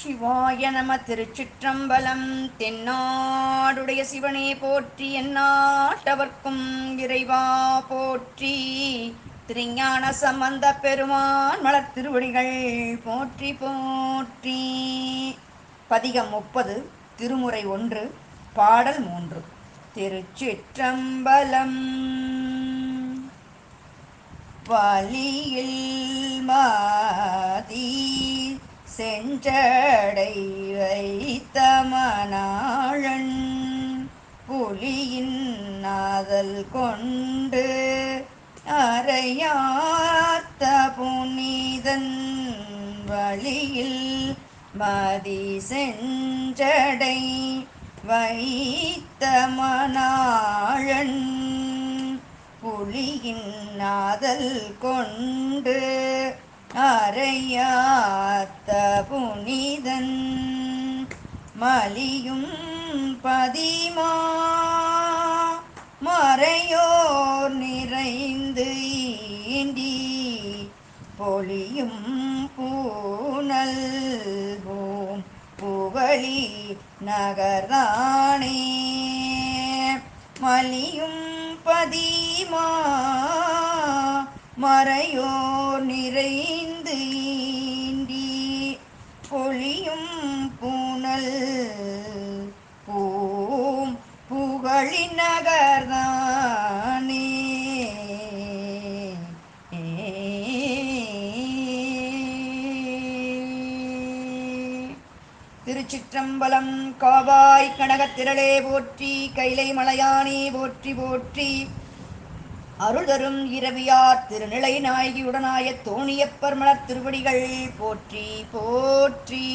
சிவாய நம திருச்சிற்றம்பலம். தென்னாடுடைய சிவனே போற்றி எந்நாட்டவர்க்கும் இறைவா போற்றி. திருஞான சம்பந்த பெருமான் மலர் திருவடிகள் போற்றி போற்றி. பதிகம் முப்பது திருமுறை ஒன்று பாடல் மூன்று திருச்சிற்றம்பலம். வலியில் செஞ்சடை வைத்த மணாளன் புலியின் நாதல் கொண்டு அறையாத்த புனிதன் வழியில் மதி செஞ்சடை வைத்த மணாளன் புலியின் நாதல் கொண்டு அறையாத்த புனிதன் மலியும் பதிமா. மறையோர் நிறைந்து ஈண்டி பொலியும் பூனல் பூம் புகழி நகர்தானே மலியும் பதிமா. மறையோர் நிறைந்து ஈண்டி பொழியும் பூனல் பூம் புகழின் நகர்தானே திருச்சிற்றம்பலம் காவாய் கனகத்திரளே போற்றி கைலை மலையானே போற்றி போற்றி அருள் தரும் இரவியார் திருநிலை நாயகியுடனாய தோணியப்பர் மலர் திருவடிகள் போற்றி போற்றி.